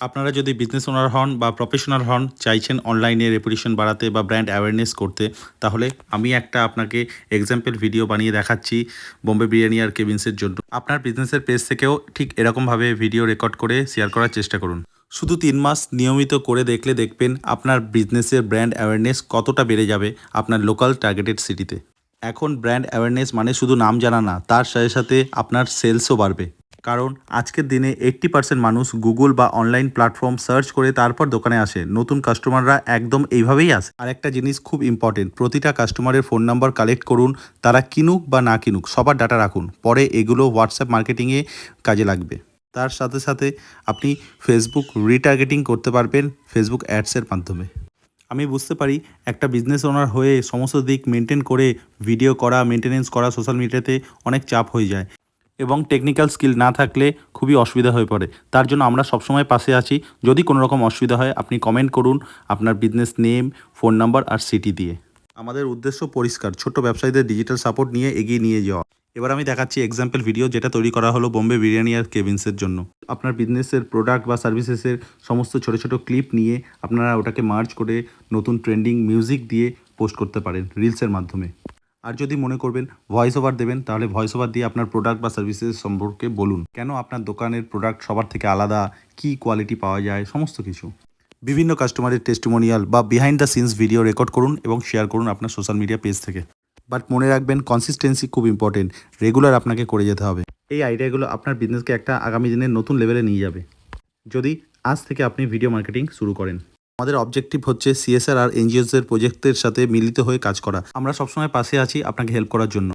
আপনারা যদি business owner হন বা প্রফেশনাল হন, চাইছেন অনলাইনে রেপুটেশন বাড়াতে বা ব্র্যান্ড অ্যাওয়ারনেস করতে, তাহলে আমি একটা আপনাকে এক্সাম্পল ভিডিও বানিয়ে দেখাচ্ছি বোম্বে বিরিয়ানি আর কেবিনসের জন্য। আপনার বিজনেসের পেজ থেকেও ঠিক এরকমভাবে ভিডিও রেকর্ড করে শেয়ার করার চেষ্টা করুন। শুধু তিন মাস নিয়মিত করে দেখলে দেখবেন আপনার বিজনেসের ব্র্যান্ড অ্যাওয়ারনেস কতটা বেড়ে যাবে আপনার লোকাল টার্গেটেড সিটিতে এখন ব্র্যান্ড অ্যাওয়ারনেস মানে শুধু নাম জানা না, তার সাথে সাথে আপনার সেলসও বাড়বে। কারণ আজকের দিনে এইট্টি পার্সেন্ট মানুষ গুগল বা অনলাইন প্ল্যাটফর্ম সার্চ করে তারপর দোকানে আসে। নতুন কাস্টমাররা একদম এইভাবেই আসে। আর একটা জিনিস খুব ইম্পর্টেন্ট প্রতিটা কাস্টমারের ফোন নাম্বার কালেক্ট করুন, তারা কিনুক বা না কিনুক, সবার ডাটা রাখুন। পরে এগুলো হোয়াটসঅ্যাপ মার্কেটিংয়ে কাজে লাগবে। তার সাথে সাথে আপনি ফেসবুক রিটার্গেটিং করতে পারবেন ফেসবুক অ্যাডসের মাধ্যমে। আমি বুঝতে পারি একটা বিজনেস ওনার হয়ে সমস্ত দিক মেনটেন করে ভিডিও করা মেনটেনেন্স করা সোশ্যাল মিডিয়াতে অনেক চাপ হয়ে যায়। এবং টেকনিক্যাল স্কিল না থাকলে খুবই অসুবিধা হয়ে পড়ে। তার জন্য আমরা সবসময় পাশে আছি। যদি কোনো রকম অসুবিধা হয়, আপনি কমেন্ট করুন আপনার বিজনেস নেম ফোন নাম্বার আর সিটি দিয়ে। আমাদের উদ্দেশ্য পরিষ্কার। ছোট ব্যবসায়ীদের ডিজিটাল সাপোর্ট নিয়ে এগিয়ে নিয়ে যাওয়া। এবার আমি দেখাচ্ছি এক্সাম্পল ভিডিও যেটা তৈরি করা হলো বোম্বে বিরিয়ানি আর কেভিন্সের জন্য। আপনার বিজনেসের প্রোডাক্ট বা সার্ভিসেসের সমস্ত ছোট ছোট ক্লিপ নিয়ে আপনারা ওটাকে মার্চ করে নতুন ট্রেন্ডিং মিউজিক দিয়ে পোস্ট করতে পারেন রিলসের মাধ্যমে। আর যদি মনে করবেন ভয়েস ওভার দেবেন, তাহলে ভয়েস ওভার দিয়ে আপনার প্রোডাক্ট বা সার্ভিসেস সম্পর্কে বলুন। কেন আপনার দোকানের প্রোডাক্ট সবার থেকে আলাদা? কী কোয়ালিটি পাওয়া যায়? সমস্ত কিছু। বিভিন্ন কাস্টমারের টেস্টিমোনিয়াল বা behind the scenes video record করুন এবং শেয়ার করুন আপনার সোশ্যাল মিডিয়া পেজ থেকে। বাট মনে রাখবেন কনসিস্টেন্সি খুব ইম্পর্টেন্ট রেগুলার আপনাকে করে যেতে হবে। এই আইডিয়াগুলো আপনার বিজনেসকে একটা আগামী দিনের নতুন লেভেলে নিয়ে যাবে। যদি আজ থেকে আপনি ভিডিও মার্কেটিং শুরু করেন। আমাদের অবজেক্টিভ হচ্ছে সিএসআর আর এনজিওস এর প্রজেক্টের সাথে মিলিত হয়ে কাজ করা। আমরা সবসময় পাশে আছি আপনাকে হেল্প করার জন্য।